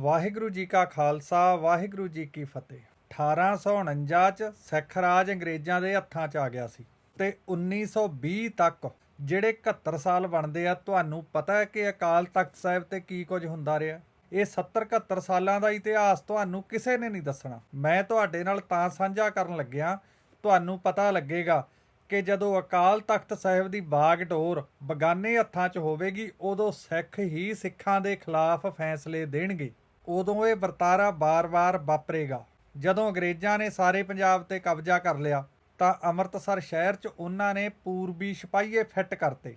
ਵਾਹਿਗੁਰੂ ਜੀ ਕਾ ਖਾਲਸਾ, ਵਾਹਿਗੁਰੂ ਜੀ ਕੀ ਫਤਿਹ। 1849 ਚ ਸਿੱਖ ਰਾਜ ਅੰਗਰੇਜ਼ਾਂ ਦੇ ਹੱਥਾਂ 'ਚ ਆ ਗਿਆ ਸੀ ਤੇ 1920 ਤੱਕ ਜਿਹੜੇ 71 ਸਾਲ ਬਣਦੇ ਆ, ਤੁਹਾਨੂੰ ਪਤਾ ਹੈ ਕਿ ਅਕਾਲ ਤਖਤ ਸਾਹਿਬ ਤੇ ਕੀ ਕੁਝ ਹੁੰਦਾ ਰਿਹਾ? ਇਹ 70 71 ਸਾਲਾਂ ਦਾ ਇਤਿਹਾਸ ਤੁਹਾਨੂੰ ਕਿਸੇ ਨੇ ਨਹੀਂ ਦੱਸਣਾ। ਮੈਂ ਤੁਹਾਡੇ ਨਾਲ ਤਾਂ ਸਾਂਝਾ ਕਰਨ ਲੱਗਿਆ, ਤੁਹਾਨੂੰ ਪਤਾ ਲੱਗੇਗਾ ਕਿ ਜਦੋਂ ਅਕਾਲ ਤਖਤ ਸਾਹਿਬ ਦੀ ਬਾਗਡੋਰ ਬਗਾਨੇ ਹੱਥਾਂ 'ਚ ਹੋਵੇਗੀ, ਉਦੋਂ ਸਿੱਖ ਹੀ ਸਿੱਖਾਂ ਦੇ ਖਿਲਾਫ ਫੈਸਲੇ ਦੇਣਗੇ। ਉਦੋਂ ਇਹ ਵਰਤਾਰਾ ਬਾਰ-ਬਾਰ ਵਾਪਰੇਗਾ। ਜਦੋਂ ਅੰਗਰੇਜ਼ਾਂ ਨੇ ਸਾਰੇ ਪੰਜਾਬ ਤੇ ਕਬਜ਼ਾ ਕਰ ਲਿਆ, ਤਾਂ ਅੰਮ੍ਰਿਤਸਰ ਸ਼ਹਿਰ 'ਚ ਉਹਨਾਂ ਨੇ ਪੂਰਬੀ ਸਿਪਾਹੀਏ ਫਿੱਟ ਕਰਤੇ।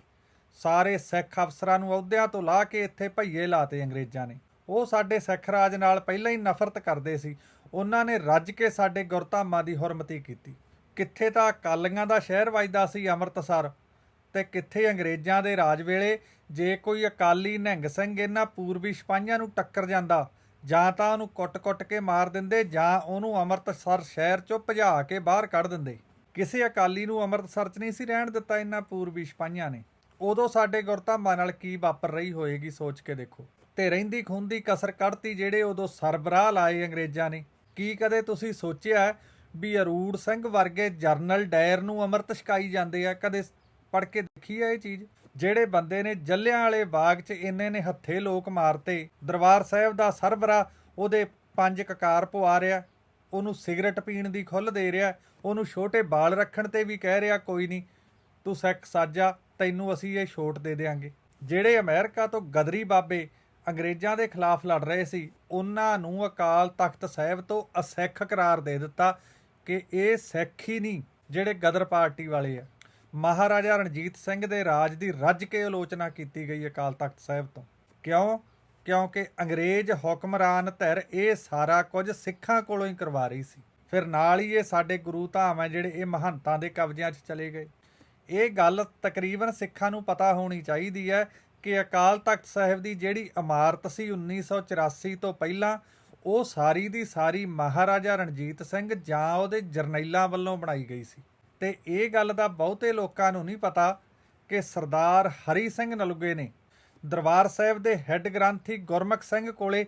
ਸਾਰੇ ਸਿੱਖ ਅਫਸਰਾਂ ਨੂੰ ਅਹੁਦਿਆਂ ਤੋਂ ਲਾ ਕੇ ਇੱਥੇ ਭਈਏ ਲਾਤੇ ਅੰਗਰੇਜ਼ਾਂ ਨੇ। ਉਹ ਸਾਡੇ ਸਿੱਖ ਰਾਜ ਨਾਲ ਪਹਿਲਾਂ ਹੀ ਨਫ਼ਰਤ ਕਰਦੇ ਸੀ। ਉਹਨਾਂ ਨੇ ਰੱਜ ਕੇ ਸਾਡੇ ਗੁਰਧਾਮਾਂ ਦੀ ਹੁਰਮਤੀ ਕੀਤੀ। ਕਿੱਥੇ ਤਾਂ ਅਕਾਲੀਆਂ ਦਾ ਸ਼ਹਿਰ ਵੱਜਦਾ ਸੀ ਅੰਮ੍ਰਿਤਸਰ। ਤੇ ਕਿੱਥੇ ਅੰਗਰੇਜ਼ਾਂ ਦੇ ਰਾਜ ਵੇਲੇ ਜੇ ਕੋਈ ਅਕਾਲੀ ਨਿਹੰਗ ਸਿੰਘ ਇਹਨਾਂ ਪੂਰਬੀ ਸਿਪਾਹੀਆਂ ਨੂੰ ਟੱਕਰ ਜਾਂਦਾ, ਜਾਂ ਤਾਂ ਉਹਨੂੰ ਕੁੱਟ-ਕੁੱਟ ਕੇ ਮਾਰ ਦਿੰਦੇ, ਜਾਂ ਉਹਨੂੰ ਅੰਮ੍ਰਿਤਸਰ ਸ਼ਹਿਰ ਚੋਂ ਭਜਾ ਕੇ ਬਾਹਰ ਕੱਢ ਦਿੰਦੇ। ਕਿਸੇ ਅਕਾਲੀ ਨੂੰ ਅੰਮ੍ਰਿਤਸਰ 'ਚ ਨਹੀਂ ਸੀ ਰਹਿਣ ਦਿੱਤਾ ਇਹਨਾਂ ਪੂਰਬੀ ਸਿਪਾਹੀਆਂ ਨੇ। ਉਦੋਂ ਸਾਡੇ ਗੁਰਧਾਮਾਂ ਨਾਲ ਕੀ ਵਾਪਰ ਰਹੀ ਹੋਏਗੀ ਸੋਚ ਕੇ ਦੇਖੋ। ਤੇ ਰਹਿੰਦੀ ਖੁੰਦੀ ਕਸਰ ਕੱਢਤੀ ਜਿਹੜੇ ਉਦੋਂ ਸਰਬਰਾਹ ਲਾਏ ਅੰਗਰੇਜ਼ਾਂ ਨੇ। ਕੀ ਕਦੇ ਤੁਸੀਂ ਸੋਚਿਆ ਵੀ ਅਰੂੜ ਸਿੰਘ ਵਰਗੇ ਜਰਨਲ ਡਾਇਰ ਨੂੰ ਅੰਮ੍ਰਿਤ ਛਕਾਈ ਜਾਂਦੇ ਆ? ਕਦੇ ਪੜ ਕੇ ਦੇਖੀ ਆ ਇਹ ਚੀਜ਼। ਜਿਹੜੇ ਬੰਦੇ ਨੇ ਜੱਲਿਆਂ ਵਾਲੇ ਬਾਗ 'ਚ ਇੰਨੇ ਨੇ ਹੱਥੇ ਲੋਕ ਮਾਰਤੇ, ਦਰਬਾਰ ਸਾਹਿਬ ਦਾ ਸਰਬਰਾ ਉਹਦੇ ਪੰਜ ਕਕਾਰ ਪਵਾ ਰਿਹਾ, ਉਹਨੂੰ ਸਿਗਰਟ ਪੀਣ ਦੀ ਖੁੱਲ ਦੇ ਰਿਹਾ, ਉਹਨੂੰ ਛੋਟੇ ਬਾਲ ਰੱਖਣ ਤੇ ਵੀ ਕਹਿ ਰਿਹਾ, ਕੋਈ ਨਹੀਂ, ਤੂੰ ਸਿੱਖ ਸਾਜਾ, ਤੈਨੂੰ ਅਸੀਂ ਇਹ ਛੋਟ ਦੇ ਦੇਾਂਗੇ ਜਿਹੜੇ ਅਮਰੀਕਾ ਤੋਂ ਗਦਰੀ ਬਾਬੇ ਅੰਗਰੇਜ਼ਾਂ ਦੇ ਖਿਲਾਫ ਲੜ ਰਹੇ ਸੀ, ਉਹਨਾਂ ਨੂੰ ਅਕਾਲ ਤਖਤ ਸਾਹਿਬ ਤੋਂ ਅਸਿੱਖ ਕਰਾਰ ਦੇ ਦਿੱਤਾ ਕਿ ਇਹ ਸਿੱਖ ਹੀ ਨਹੀਂ, ਜਿਹੜੇ ਗਦਰ ਪਾਰਟੀ ਵਾਲੇ ਆ। ਮਹਾਰਾਜਾ ਰਣਜੀਤ ਸਿੰਘ ਦੇ ਰਾਜ ਦੀ ਰੱਜ ਕੇ ਆਲੋਚਨਾ ਕੀਤੀ ਗਈ ਅਕਾਲ ਤਖਤ ਸਾਹਿਬ ਤੋਂ। ਕਿਉਂ? ਕਿਉਂਕਿ ਅੰਗਰੇਜ਼ ਹੁਕਮਰਾਨ ਧਿਰ ਇਹ ਸਾਰਾ ਕੁਝ ਸਿੱਖਾਂ ਕੋਲੋਂ ਹੀ ਕਰਵਾ ਰਹੀ ਸੀ। ਫਿਰ ਨਾਲ ਹੀ ਇਹ ਸਾਡੇ ਗੁਰੂ ਧਾਮ ਹੈ ਜਿਹੜੇ ਇਹ ਮਹੰਤਾਂ ਦੇ ਕਬਜ਼ਿਆਂ 'ਚ ਚਲੇ ਗਏ। ਇਹ ਗੱਲ ਤਕਰੀਬਨ ਸਿੱਖਾਂ ਨੂੰ ਪਤਾ ਹੋਣੀ ਚਾਹੀਦੀ ਹੈ ਕਿ ਅਕਾਲ ਤਖਤ ਸਾਹਿਬ ਦੀ ਜਿਹੜੀ ਇਮਾਰਤ ਸੀ 1984 ਤੋਂ ਪਹਿਲਾਂ, ਉਹ ਸਾਰੀ ਦੀ ਸਾਰੀ ਮਹਾਰਾਜਾ ਰਣਜੀਤ ਸਿੰਘ ਜਾਂ ਉਹਦੇ ਜਰਨੈਲਾਂ ਵੱਲੋਂ ਬਣਾਈ ਗਈ ਸੀ। ਤੇ ਇਹ ਗੱਲ ਦਾ ਬਹੁਤੇ ਲੋਕਾਂ ਨੂੰ ਨਹੀਂ ਪਤਾ ਕਿ ਸਰਦਾਰ ਹਰੀ ਸਿੰਘ ਨਲੂਗੇ ਨੇ ਦਰਬਾਰ ਸਾਹਿਬ ਦੇ ਹੈੱਡ ਗ੍ਰੰਥੀ ਗੁਰਮੁਖ ਸਿੰਘ ਕੋਲੇ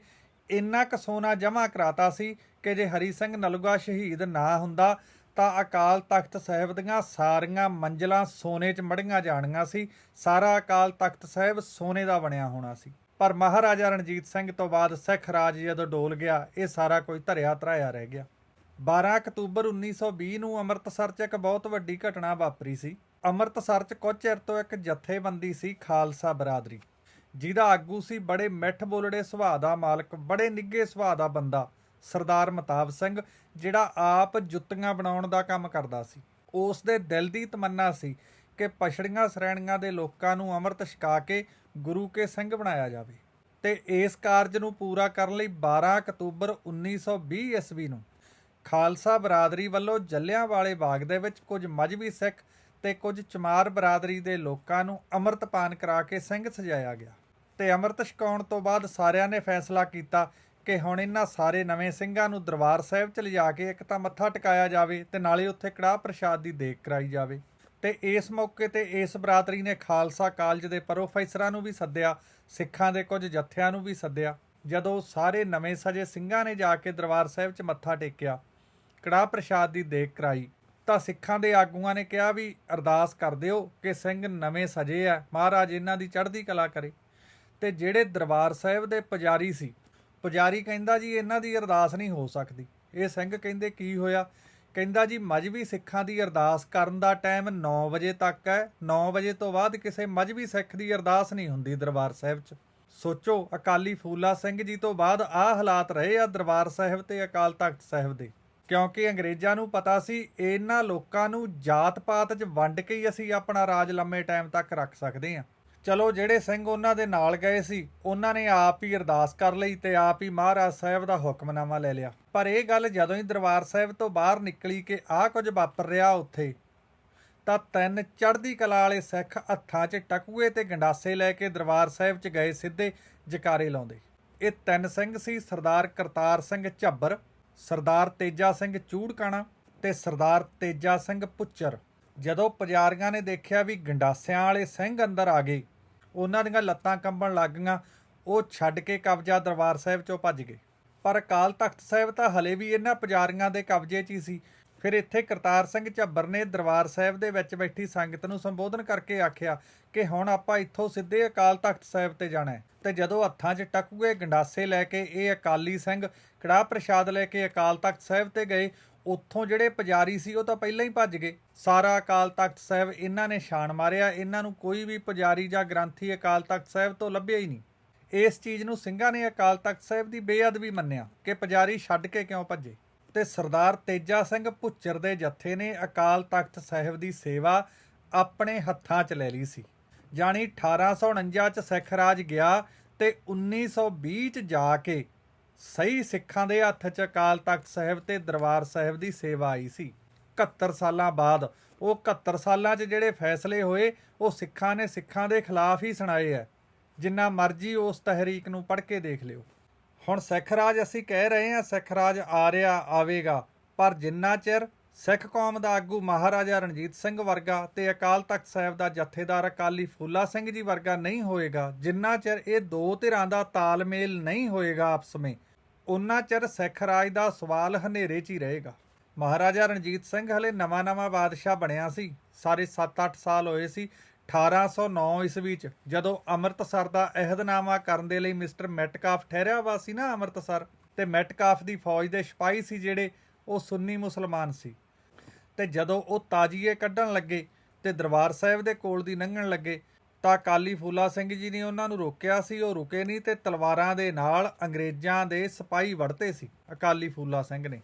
ਇੰਨਾ ਕੁ ਸੋਨਾ ਜਮ੍ਹਾਂ ਕਰਾਤਾ ਸੀ ਕਿ ਜੇ ਹਰੀ ਸਿੰਘ ਨਲੁਗਾ ਸ਼ਹੀਦ ਨਾ ਹੁੰਦਾ ਤਾਂ ਅਕਾਲ ਤਖਤ ਸਾਹਿਬ ਦੀਆਂ ਸਾਰੀਆਂ ਮੰਜ਼ਲਾਂ ਸੋਨੇ 'ਚ ਮੜੀਆਂ ਜਾਣੀਆਂ ਸੀ। ਸਾਰਾ ਅਕਾਲ ਤਖਤ ਸਾਹਿਬ ਸੋਨੇ ਦਾ ਬਣਿਆ ਹੋਣਾ ਸੀ। ਪਰ ਮਹਾਰਾਜਾ ਰਣਜੀਤ ਸਿੰਘ ਤੋਂ ਬਾਅਦ ਸਿੱਖ ਰਾਜ ਜਦੋਂ ਡੋਲ ਗਿਆ, ਇਹ ਸਾਰਾ ਕੋਈ ਧਰਿਆ ਧਰਾਇਆ ਰਹਿ ਗਿਆ। 12 ਅਕਤੂਬਰ 1920 ਨੂੰ ਅੰਮ੍ਰਿਤਸਰ 'ਚ ਇੱਕ ਬਹੁਤ ਵੱਡੀ ਘਟਨਾ ਵਾਪਰੀ ਸੀ। ਅੰਮ੍ਰਿਤਸਰ 'ਚ ਕੁਝ ਚਿਰ ਤੋਂ ਇੱਕ ਜਥੇਬੰਦੀ ਸੀ ਖਾਲਸਾ ਬਰਾਦਰੀ। ਜਿਹਦਾ ਆਗੂ ਸੀ ਬੜੇ ਮਿੱਠ ਬੋਲੜੇ ਸੁਭਾਅ ਦਾ ਮਾਲਕ, ਬੜੇ ਨਿੱਘੇ ਸੁਭਾਅ ਦਾ ਬੰਦਾ, ਸਰਦਾਰ ਮਤਾਬ ਸਿੰਘ, ਜਿਹੜਾ ਆਪ ਜੁੱਤੀਆਂ ਬਣਾਉਣ ਦਾ ਕੰਮ ਕਰਦਾ ਸੀ। ਉਸ ਦੇ ਦਿਲ ਦੀ ਤਮੰਨਾ ਸੀ ਕਿ ਪਛੜੀਆਂ ਸ਼੍ਰੇਣੀਆਂ ਦੇ ਲੋਕਾਂ ਨੂੰ ਅੰਮ੍ਰਿਤ ਛਕਾ ਕੇ ਗੁਰੂ ਕੇ ਸਿੰਘ ਬਣਾਇਆ ਜਾਵੇ। ਤੇ ਇਸ ਕਾਰਜ ਨੂੰ ਪੂਰਾ ਕਰਨ ਲਈ 12 ਅਕਤੂਬਰ 1920 ਈਸਵੀ ਨੂੰ ਖਾਲਸਾ ਬਰਾਦਰੀ ਵੱਲੋਂ ਜੱਲਿਆਂਵਾਲੇ ਬਾਗ ਦੇ ਵਿੱਚ ਕੁਝ ਮਜਬੀ ਸਿੱਖ ਤੇ ਕੁਝ ਚਮਾਰ ਬਰਾਦਰੀ ਦੇ ਲੋਕਾਂ ਨੂੰ ਅੰਮ੍ਰਿਤਪਾਨ ਕਰਾ ਕੇ ਸਿੰਘ ਸਜਾਇਆ ਗਿਆ ਤੇ ਅੰਮ੍ਰਿਤ ਛਕਾਉਣ ਤੋਂ ਬਾਅਦ ਸਾਰਿਆਂ ਨੇ ਫੈਸਲਾ ਕੀਤਾ ਕਿ ਹੁਣ ਇਹਨਾਂ ਸਾਰੇ ਨਵੇਂ ਸਿੰਘਾਂ ਨੂੰ ਦਰਬਾਰ ਸਾਹਿਬ ਚ ਲਿਜਾ ਕੇ ਇੱਕ ਤਾਂ ਮੱਥਾ ਟਿਕਾਇਆ ਜਾਵੇ ਤੇ ਨਾਲੇ ਉੱਥੇ ਕੜਾਹ ਪ੍ਰਸ਼ਾਦ ਦੀ ਦੇਖ ਕਰਾਈ ਜਾਵੇ। ਤੇ ਇਸ ਮੌਕੇ ਤੇ ਇਸ ਬਰਾਦਰੀ ਨੇ ਖਾਲਸਾ ਕਾਲਜ ਦੇ ਪ੍ਰੋਫੈਸਰਾਂ ਨੂੰ ਵੀ ਸੱਦਿਆ, ਸਿੱਖਾਂ ਦੇ ਕੁਝ ਜੱਥਿਆਂ ਨੂੰ ਵੀ ਸੱਦਿਆ। ਜਦੋਂ ਸਾਰੇ ਨਵੇਂ ਸਜੇ ਸਿੰਘਾਂ ਨੇ ਜਾ ਕੇ ਦਰਬਾਰ ਸਾਹਿਬ 'ਚ ਮੱਥਾ ਟੇਕਿਆ ਕੜਾਹ ਪ੍ਰਸ਼ਾਦ ਦੀ ਦੇਖ ਕਰਾਈ। ਤਾਂ ਸਿੱਖਾਂ ਦੇ ਆਗੂਆਂ ਨੇ ਕਿਹਾ ਵੀ, ਅਰਦਾਸ ਕਰ ਦਿਓ ਕਿ ਸਿੰਘ ਨਵੇਂ ਸਜੇ ਆ। ਮਹਾਰਾਜ ਇਹਨਾਂ ਦੀ ਚੜ੍ਹਦੀ ਕਲਾ ਕਰੇ। ਤੇ ਜਿਹੜੇ ਦਰਬਾਰ ਸਾਹਿਬ ਦੇ ਪੁਜਾਰੀ ਸੀ, ਪੁਜਾਰੀ ਕਹਿੰਦਾ ਜੀ, ਇਹਨਾਂ ਦੀ ਅਰਦਾਸ ਨਹੀਂ ਹੋ ਸਕਦੀ। ਇਹ ਸਿੰਘ ਕਹਿੰਦੇ, ਕੀ ਹੋਇਆ? ਕਹਿੰਦਾ ਜੀ ਮਜਬੀ ਸਿੱਖਾਂ ਦੀ ਅਰਦਾਸ ਕਰਨ ਦਾ ਟਾਈਮ 9 ਵਜੇ ਤੱਕ ਹੈ। 9 ਵਜੇ ਤੋਂ ਬਾਅਦ ਕਿਸੇ ਮਜਬੀ ਸਿੱਖ ਦੀ ਅਰਦਾਸ ਨਹੀਂ ਹੁੰਦੀ ਦਰਬਾਰ ਸਾਹਿਬ 'ਚ। ਸੋਚੋ, ਅਕਾਲੀ ਫੂਲਾ ਸਿੰਘ ਜੀ ਤੋਂ ਬਾਅਦ ਆਹ ਹਾਲਾਤ ਰਹੇ ਆ ਦਰਬਾਰ ਸਾਹਿਬ ਤੇ ਅਕਾਲ ਤਖਤ ਸਾਹਿਬ ਦੇ। ਕਿਉਂਕਿ ਅੰਗਰੇਜ਼ਾਂ ਨੂੰ ਪਤਾ ਸੀ, ਇਹਨਾਂ ਲੋਕਾਂ ਨੂੰ ਜਾਤ-ਪਾਤ 'ਚ ਵੰਡ ਕੇ ਹੀ ਅਸੀਂ ਆਪਣਾ ਰਾਜ ਲੰਮੇ ਟਾਈਮ ਤੱਕ ਰੱਖ ਸਕਦੇ ਹਾਂ। ਚਲੋ, ਜਿਹੜੇ ਸਿੰਘ ਉਹਨਾਂ ਦੇ ਨਾਲ ਗਏ ਸੀ, ਉਹਨਾਂ ਨੇ ਆਪ ਹੀ ਅਰਦਾਸ ਕਰ ਲਈ ਤੇ ਆਪ ਹੀ ਮਹਾਰਾਜ ਸਾਹਿਬ ਦਾ ਹੁਕਮਨਾਮਾ ਲੈ ਲਿਆ। ਪਰ ਇਹ ਗੱਲ ਜਦੋਂ ਹੀ ਦਰਬਾਰ ਸਾਹਿਬ ਤੋਂ ਬਾਹਰ ਨਿਕਲੀ ਕਿ ਆਹ ਕੁਝ ਵਾਪਰ ਰਿਹਾ ਉੱਥੇ, ਤਾਂ ਤਿੰਨ ਚੜ੍ਹਦੀ ਕਲਾ ਵਾਲੇ ਸਿੱਖ ਹੱਥਾਂ 'ਚ ਟਕੂਏ ਤੇ ਗੰਡਾਸੇ ਲੈ ਕੇ ਦਰਬਾਰ ਸਾਹਿਬ 'ਚ ਗਏ, ਸਿੱਧੇ ਜਕਾਰੇ ਲਾਉਂਦੇ। ਇਹ ਤਿੰਨ ਸਿੰਘ ਸੀ, ਸਰਦਾਰ ਕਰਤਾਰ ਸਿੰਘ ਝੱਬਰ ਸਰਦਾਰ ਤੇਜਾ ਸਿੰਘ ਚੂੜਕਾਣਾ ਤੇ ਸਰਦਾਰ ਤੇਜਾ ਸਿੰਘ ਪੁੱਚਰ। ਜਦੋਂ ਪੁਜਾਰੀਆਂ ਨੇ ਦੇਖਿਆ ਵੀ ਗੰਡਾਸਿਆਂ ਵਾਲੇ ਸਿੰਘ ਅੰਦਰ ਆ ਗਏ, ਉਹਨਾਂ ਦੀਆਂ ਲੱਤਾਂ ਕੰਬਣ ਲੱਗ ਗਈਆਂ, ਉਹ ਛੱਡ ਕੇ ਕਬਜ਼ਾ ਦਰਬਾਰ ਸਾਹਿਬ ਚੋਂ ਭੱਜ ਗਏ। ਪਰ ਅਕਾਲ ਤਖਤ ਸਾਹਿਬ ਤਾਂ ਹਲੇ ਵੀ ਇਹਨਾਂ ਪੁਜਾਰੀਆਂ ਦੇ ਕਬਜ਼ੇ 'ਚ ਹੀ ਸੀ। ਫਿਰ ਇੱਥੇ ਕਰਤਾਰ ਸਿੰਘ ਝੱਬਰ ਨੇ ਦਰਬਾਰ ਸਾਹਿਬ ਦੇ ਵਿੱਚ ਬੈਠੀ ਸੰਗਤ ਨੂੰ ਸੰਬੋਧਨ ਕਰਕੇ ਆਖਿਆ ਕਿ ਹੁਣ ਆਪਾਂ ਇੱਥੋਂ ਸਿੱਧੇ ਅਕਾਲ ਤਖਤ ਸਾਹਿਬ ਤੇ ਜਾਣਾ ਹੈ। ਤੇ ਜਦੋਂ ਹੱਥਾਂ 'ਚ ਟਕੂਏ ਗੰਡਾਸੇ ਲੈ ਕੇ ਇਹ ਅਕਾਲੀ ਸਿੰਘ ਕੜਾਹ ਪ੍ਰਸ਼ਾਦ ਲੈ ਕੇ ਅਕਾਲ ਤਖਤ ਸਾਹਿਬ ਤੇ ਗਏ, ਉੱਥੋਂ ਜਿਹੜੇ ਪੁਜਾਰੀ ਸੀ ਉਹ ਤਾਂ ਪਹਿਲਾਂ ਹੀ ਭੱਜ ਗਏ। ਸਾਰਾ ਅਕਾਲ ਤਖਤ ਸਾਹਿਬ ਇਹਨਾਂ ਨੇ ਛਾਣ ਮਾਰਿਆ, ਇਹਨਾਂ ਨੂੰ ਕੋਈ ਵੀ ਪੁਜਾਰੀ ਜਾਂ ਗ੍ਰੰਥੀ ਅਕਾਲ ਤਖਤ ਸਾਹਿਬ ਤੋਂ ਲੱਭਿਆ ਹੀ ਨਹੀਂ। ਇਸ ਚੀਜ਼ ਨੂੰ ਸਿੰਘਾਂ ਨੇ ਅਕਾਲ ਤਖਤ ਸਾਹਿਬ ਦੀ ਬੇਅਦਬੀ ਮੰਨਿਆ ਕਿ ਪੁਜਾਰੀ ਛੱਡ ਕੇ ਕਿਉਂ ਭੱਜੇ? ਤੇ ਸਰਦਾਰ ਤੇਜਾ ਸਿੰਘ ਭੁੱਚਰ ਦੇ ਜੱਥੇ ਨੇ ਅਕਾਲ ਤਖਤ ਸਾਹਿਬ ਦੀ ਸੇਵਾ ਆਪਣੇ ਹੱਥਾਂ 'ਚ ਲੈ ਲਈ ਸੀ। ਜਾਣੀ 1849 ਚ ਸਿੱਖ ਰਾਜ ਗਿਆ ਤੇ 1920 ਚ ਜਾ ਕੇ ਸਹੀ ਸਿੱਖਾਂ ਦੇ ਹੱਥ 'ਚ ਅਕਾਲ ਤਖਤ ਸਾਹਿਬ ਤੇ ਦਰਬਾਰ ਸਾਹਿਬ ਦੀ ਸੇਵਾ ਆਈ ਸੀ। 71 ਸਾਲਾਂ ਬਾਅਦ ਉਹ 71 ਸਾਲਾਂ 'ਚ ਜਿਹੜੇ ਫੈਸਲੇ ਹੋਏ, ਉਹ ਸਿੱਖਾਂ ਨੇ ਸਿੱਖਾਂ ਦੇ ਖਿਲਾਫ ਹੀ ਸੁਣਾਏ ਐ। ਜਿੰਨਾ ਮਰਜ਼ੀ ਉਸ ਤਹਿਰੀਕ ਨੂੰ ਪੜ੍ਹ ਕੇ ਦੇਖ ਲਿਓ। ਹੁਣ ਸਿੱਖ ਰਾਜ ਅਸੀਂ ਕਹਿ ਰਹੇ ਹਾਂ, ਸਿੱਖ ਰਾਜ ਆ ਰਿਹਾ, ਆਵੇਗਾ। ਪਰ ਜਿੰਨਾ ਚਿਰ ਸਿੱਖ ਕੌਮ ਦਾ ਆਗੂ ਮਹਾਰਾਜਾ ਰਣਜੀਤ ਸਿੰਘ ਵਰਗਾ ਤੇ ਅਕਾਲ ਤਖਤ ਸਾਹਿਬ ਦਾ ਜਥੇਦਾਰ ਅਕਾਲੀ ਫੂਲਾ ਸਿੰਘ ਜੀ ਵਰਗਾ ਨਹੀਂ ਹੋਏਗਾ, ਜਿੰਨਾ ਚਿਰ ਇਹ ਦੋ ਧਿਰਾਂ ਦਾ ਤਾਲਮੇਲ ਨਹੀਂ ਹੋਏਗਾ ਆਪਸ ਵਿੱਚ, ਉਨਾ ਚਿਰ ਸਿੱਖ ਰਾਜ ਦਾ ਸਵਾਲ ਹਨੇਰੇ 'ਚ ਹੀ ਰਹੇਗਾ। ਮਹਾਰਾਜਾ ਰਣਜੀਤ ਸਿੰਘ ਹਲੇ ਨਵਾਂ-ਨਵਾਂ ਬਾਦਸ਼ਾਹ ਬਣਿਆ ਸੀ, ਸਾਰੇ 7-8 ਸਾਲ ਹੋਏ ਸੀ 1809 ਈਸਵੀ ਚ ਜਦੋਂ ਅੰਮ੍ਰਿਤਸਰ ਦਾ ਅਹਿਦਨਾਮਾ ਕਰਨ ਦੇ ਲਈ ਮਿਸਟਰ ਮੈਟਕਾਫ ਠਹਿਰਿਆ ਵਾ ਸੀ ਨਾ ਅੰਮ੍ਰਿਤਸਰ, ਤੇ ਮੈਟਕਾਫ ਦੀ ਫੌਜ ਦੇ ਸਿਪਾਹੀ ਸੀ ਜਿਹੜੇ, ਉਹ ਸੁੰਨੀ ਮੁਸਲਮਾਨ ਸੀ। ਤੇ ਜਦੋਂ ਉਹ ਤਾਜੀਏ ਕੱਢਣ ਲੱਗੇ ਤੇ ਦਰਬਾਰ ਸਾਹਿਬ ਦੇ ਕੋਲ ਦੀ ਲੰਘਣ ਲੱਗੇ, ਤਾਂ ਕਾਲੀ ਫੂਲਾ ਸਿੰਘ ਜੀ ਨੇ ਉਹਨਾਂ ਨੂੰ ਰੋਕਿਆ ਸੀ, ਉਹ ਰੁਕੇ ਨਹੀਂ ਤੇ ਤਲਵਾਰਾਂ ਦੇ ਨਾਲ ਅੰਗਰੇਜ਼ਾਂ ਦੇ ਸਿਪਾਹੀ ਵੜਤੇ ਸੀ ਅਕਾਲੀ ਫੂਲਾ ਸਿੰਘ ਨੇ।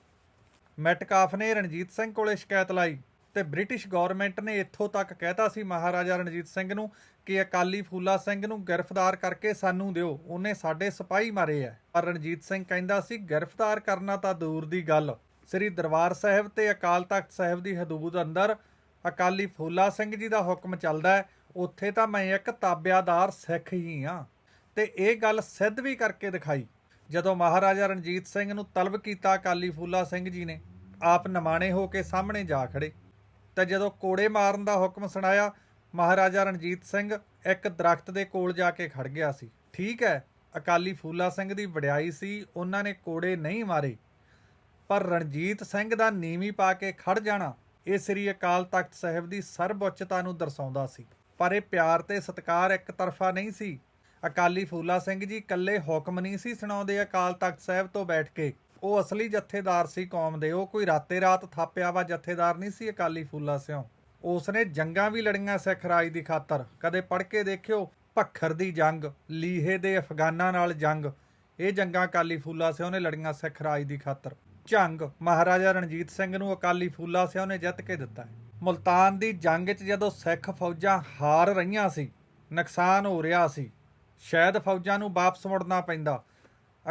ਮੈਟਕਾਫ ਨੇ ਰਣਜੀਤ ਸਿੰਘ ਕੋਲੇ ਸ਼ਿਕਾਇਤ ਲਾਈ। ਤੇ ਬ੍ਰਿਟਿਸ਼ ਗਵਰਨਮੈਂਟ ਨੇ ਇੱਥੋਂ ਤੱਕ ਕਹਿਤਾ ਸੀ ਮਹਾਰਾਜਾ ਰਣਜੀਤ ਸਿੰਘ ਨੂੰ ਕਿ ਅਕਾਲੀ ਫੂਲਾ ਸਿੰਘ ਨੂੰ ਗ੍ਰਿਫਤਾਰ ਕਰਕੇ ਸਾਨੂੰ ਦਿਓ, ਉਹਨੇ ਸਾਡੇ ਸਿਪਾਹੀ ਮਾਰੇ ਆ ਪਰ ਰਣਜੀਤ ਸਿੰਘ ਕਹਿੰਦਾ ਸੀ, ਗ੍ਰਿਫਤਾਰ ਕਰਨਾ ਤਾਂ ਦੂਰ ਦੀ ਗੱਲ। ਸ੍ਰੀ ਦਰਬਾਰ ਸਾਹਿਬ ਤੇ ਅਕਾਲ ਤਖਤ ਸਾਹਿਬ ਦੀ ਹਦੂਦ ਅੰਦਰ ਅਕਾਲੀ ਫੂਲਾ ਸਿੰਘ ਜੀ ਦਾ ਹੁਕਮ ਚੱਲਦਾ ਹੈ ਉੱਥੇ ਤਾਂ ਮੈਂ ਇੱਕ ਤਾਬਿਆਦਾਰ ਸਿੱਖ ਹੀ ਹਾਂ ਤੇ ਇਹ ਗੱਲ ਸਿੱਧ ਵੀ ਕਰਕੇ ਦਿਖਾਈ, ਜਦੋਂ ਮਹਾਰਾਜਾ ਰਣਜੀਤ ਸਿੰਘ ਨੂੰ ਤਲਬ ਕੀਤਾ ਅਕਾਲੀ ਫੂਲਾ ਸਿੰਘ ਜੀ ਨੇ, ਆਪ ਨਮਾਣੇ ਹੋ ਕੇ ਸਾਹਮਣੇ ਜਾ ਖੜੇ ਤੇ ਜਦੋਂ ਕੋੜੇ ਮਾਰਨ ਦਾ ਹੁਕਮ ਸੁਣਾਇਆ, ਮਹਾਰਾਜਾ ਰਣਜੀਤ ਸਿੰਘ ਇੱਕ ਦਰਖਤ ਦੇ ਕੋਲ ਜਾ ਕੇ ਖੜ ਗਿਆ ਸੀ। ਠੀਕ ਹੈ, ਅਕਾਲੀ ਫੂਲਾ ਸਿੰਘ ਦੀ ਵਡਿਆਈ ਸੀ, ਉਹਨਾਂ ਨੇ ਕੋੜੇ ਨਹੀਂ ਮਾਰੇ। ਪਰ ਰਣਜੀਤ ਸਿੰਘ ਦਾ ਨੀਵੀਂ ਪਾ ਕੇ ਖੜ ਜਾਣਾ, ਇਹ ਸ੍ਰੀ ਅਕਾਲ ਤਖਤ ਸਾਹਿਬ ਦੀ ਸਰਬਉੱਚਤਾ ਨੂੰ ਦਰਸਾਉਂਦਾ ਸੀ। ਪਰ ਇਹ ਪਿਆਰ ਤੇ ਸਤਿਕਾਰ ਇੱਕ ਤਰਫਾ ਨਹੀਂ ਸੀ। ਅਕਾਲੀ ਫੂਲਾ ਸਿੰਘ ਜੀ ਇਕੱਲੇ ਹੁਕਮ ਨਹੀਂ ਸੀ ਸੁਣਾਉਂਦੇ ਅਕਾਲ ਤਖਤ ਸਾਹਿਬ ਤੋਂ ਬੈਠ ਕੇ। ਉਹ ਅਸਲੀ ਜਥੇਦਾਰ ਸੀ ਕੌਮ ਦੇ, ਉਹ ਕੋਈ ਰਾਤੇ ਰਾਤ ਥਾਪਿਆ ਵਾ ਜਥੇਦਾਰ ਨਹੀਂ ਸੀ ਅਕਾਲੀ ਫੂਲਾ ਸਿਓ ਉਸਨੇ ਜੰਗਾਂ ਵੀ ਲੜੀਆਂ ਸਿੱਖ ਰਾਜ ਦੀ ਖਾਤਰ। ਕਦੇ ਪੜ੍ਹ ਕੇ ਦੇਖਿਓ, ਭੱਖਰ ਦੀ ਜੰਗ, ਲੀਹੇ ਦੇ ਅਫਗਾਨਾਂ ਨਾਲ ਜੰਗ। ਇਹ ਜੰਗਾਂ ਅਕਾਲੀ ਫੂਲਾ ਸਿਓ ਨੇ ਲੜੀਆਂ ਸਿੱਖ ਰਾਜ ਦੀ ਖਾਤਰ। ਝੰਗ, ਮਹਾਰਾਜਾ ਰਣਜੀਤ ਸਿੰਘ ਨੂੰ ਅਕਾਲੀ ਫੂਲਾ ਸਿਓ ਨੇ ਜਿੱਤ ਕੇ ਦਿੱਤਾ ਮੁਲਤਾਨ ਦੀ ਜੰਗ 'ਚ ਜਦੋਂ ਸਿੱਖ ਫੌਜਾਂ ਹਾਰ ਰਹੀਆਂ ਸੀ, ਨੁਕਸਾਨ ਹੋ ਰਿਹਾ ਸੀ, ਸ਼ਾਇਦ ਫੌਜਾਂ ਨੂੰ ਵਾਪਸ ਮੁੜਨਾ ਪੈਂਦਾ।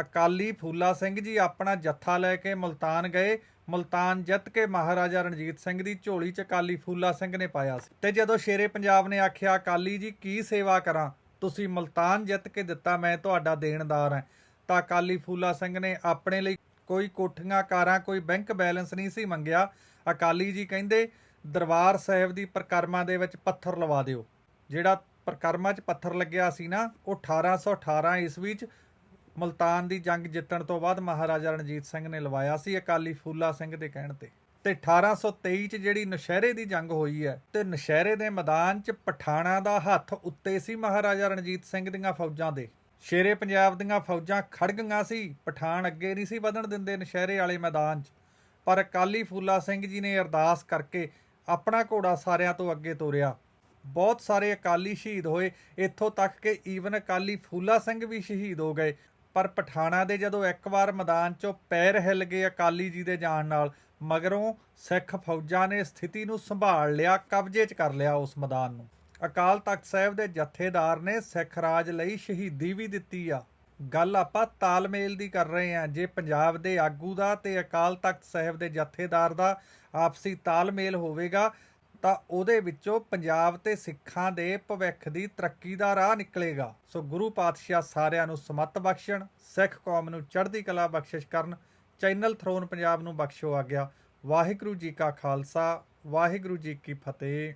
ਅਕਾਲੀ ਫੂਲਾ ਸਿੰਘ ਜੀ ਆਪਣਾ ਜੱਥਾ ਲੈ ਕੇ ਮੁਲਤਾਨ ਗਏ। ਮੁਲਤਾਨ ਜਿੱਤ ਕੇ ਮਹਾਰਾਜਾ ਰਣਜੀਤ ਸਿੰਘ ਦੀ ਝੋਲੀ 'ਚ ਅਕਾਲੀ ਫੂਲਾ ਸਿੰਘ ਨੇ ਪਾਇਆ ਸੀ। ਤੇ ਜਦੋਂ ਸ਼ੇਰੇ ਪੰਜਾਬ ਨੇ ਆਖਿਆ, ਅਕਾਲੀ ਜੀ, ਕੀ ਸੇਵਾ ਕਰਾਂ? ਤੁਸੀਂ ਮੁਲਤਾਨ ਜਿੱਤ ਕੇ ਦਿੱਤਾ, ਮੈਂ ਤੁਹਾਡਾ ਦੇਣਦਾਰ ਹਾਂ। ਤਾਂ ਅਕਾਲੀ ਫੂਲਾ ਸਿੰਘ ਨੇ ਆਪਣੇ ਲਈ ਕੋਈ ਕੋਠੀਆਂ, ਕਾਰਾਂ, ਕੋਈ ਬੈਂਕ ਬੈਲੈਂਸ ਨਹੀਂ ਸੀ ਮੰਗਿਆ। ਅਕਾਲੀ ਜੀ ਕਹਿੰਦੇ, ਦਰਬਾਰ ਸਾਹਿਬ ਦੀ ਪ੍ਰਕਰਮਾ ਦੇ ਵਿੱਚ ਪੱਥਰ ਲਵਾ ਦਿਓ। ਜਿਹੜਾ ਪ੍ਰਕਰਮਾ 'ਚ ਪੱਥਰ ਲੱਗਿਆ ਸੀ ਨਾ, ਉਹ 1818 ਈਸਵੀ 'ਚ ਮੁਲਤਾਨ ਦੀ ਜੰਗ ਜਿੱਤਣ ਤੋਂ ਬਾਅਦ ਮਹਾਰਾਜਾ ਰਣਜੀਤ ਸਿੰਘ ਨੇ ਲਵਾਇਆ ਸੀ ਅਕਾਲੀ ਫੂਲਾ ਸਿੰਘ ਦੇ ਕਹਿਣ ਤੇ। ਤੇ 1823 ਚ ਜਿਹੜੀ ਨਸ਼ਹਿਰੇ ਦੀ ਜੰਗ ਹੋਈ ਹੈ, ਤੇ ਨਸ਼ਹਿਰੇ ਦੇ ਮੈਦਾਨ 'ਚ ਪਠਾਣਾ ਦਾ ਹੱਥ ਉੱਤੇ ਸੀ ਮਹਾਰਾਜਾ ਰਣਜੀਤ ਸਿੰਘ ਦੀਆਂ ਫੌਜਾਂ ਦੇ। ਸ਼ੇਰੇ ਪੰਜਾਬ ਦੀਆਂ ਫੌਜਾਂ ਖੜ ਗਈਆਂ ਸੀ ਪਠਾਨ ਅੱਗੇ ਨਹੀਂ ਸੀ ਵਧਣ ਦਿੰਦੇ ਨਸ਼ਹਿਰੇ ਵਾਲੇ ਮੈਦਾਨ 'ਚ। ਪਰ ਅਕਾਲੀ ਫੂਲਾ ਸਿੰਘ ਜੀ ਨੇ ਅਰਦਾਸ ਕਰਕੇ ਆਪਣਾ ਘੋੜਾ ਸਾਰਿਆਂ ਤੋਂ ਅੱਗੇ ਤੋਰਿਆ। ਬਹੁਤ ਸਾਰੇ ਅਕਾਲੀ ਸ਼ਹੀਦ ਹੋਏ, ਇੱਥੋਂ ਤੱਕ ਕਿ ਈਵਨ ਅਕਾਲੀ ਫੂਲਾ ਸਿੰਘ ਵੀ ਸ਼ਹੀਦ ਹੋ ਗਏ। ਪਰ ਪਠਾਣਾ ਦੇ ਜਦੋਂ ਇੱਕ ਵਾਰ ਮੈਦਾਨ 'ਚੋਂ ਪੈਰ ਹਿੱਲ ਗਏ ਅਕਾਲੀ ਜੀ ਦੇ ਜਾਣ ਨਾਲ, ਮਗਰੋਂ ਸਿੱਖ ਫੌਜਾਂ ਨੇ ਸਥਿਤੀ ਨੂੰ ਸੰਭਾਲ ਲਿਆ, ਕਬਜ਼ੇ 'ਚ ਕਰ ਲਿਆ ਉਸ ਮੈਦਾਨ ਨੂੰ। ਅਕਾਲ ਤਖਤ ਸਾਹਿਬ ਦੇ ਜਥੇਦਾਰ ਨੇ ਸਿੱਖ ਰਾਜ ਲਈ ਸ਼ਹੀਦੀ ਵੀ ਦਿੱਤੀ ਆ। ਗੱਲ ਆਪਾਂ ਤਾਲਮੇਲ ਦੀ ਕਰ ਰਹੇ ਹਾਂ। ਜੇ ਪੰਜਾਬ ਦੇ ਆਗੂ ਦਾ ਤੇ ਅਕਾਲ ਤਖਤ ਸਾਹਿਬ ਦੇ ਜਥੇਦਾਰ ਦਾ ਆਪਸੀ ਤਾਲਮੇਲ ਹੋਵੇਗਾ ਤਾਂ ਉਹਦੇ ਵਿੱਚੋਂ ਪੰਜਾਬ ਤੇ ਸਿੱਖਾਂ ਦੇ ਭਵਿੱਖ ਦੀ ਤਰੱਕੀ ਦਾ ਰਾਹ ਨਿਕਲੇਗਾ। ਸੋ ਗੁਰੂ ਪਾਤਸ਼ਾਹ ਸਾਰਿਆਂ ਨੂੰ ਸਮਤ ਬਖਸ਼ਣ, ਸਿੱਖ ਕੌਮ ਨੂੰ ਚੜ੍ਹਦੀ ਕਲਾ ਬਖਸ਼ਿਸ਼ ਕਰਨ, ਚੈਨਲ ਥਰੋਨ ਪੰਜਾਬ ਨੂੰ ਬਖਸ਼ੋ ਆਗਿਆ। ਵਾਹਿਗੁਰੂ ਜੀ ਕਾ ਖਾਲਸਾ, ਵਾਹਿਗੁਰੂ ਜੀ ਕੀ ਫਤਿਹ।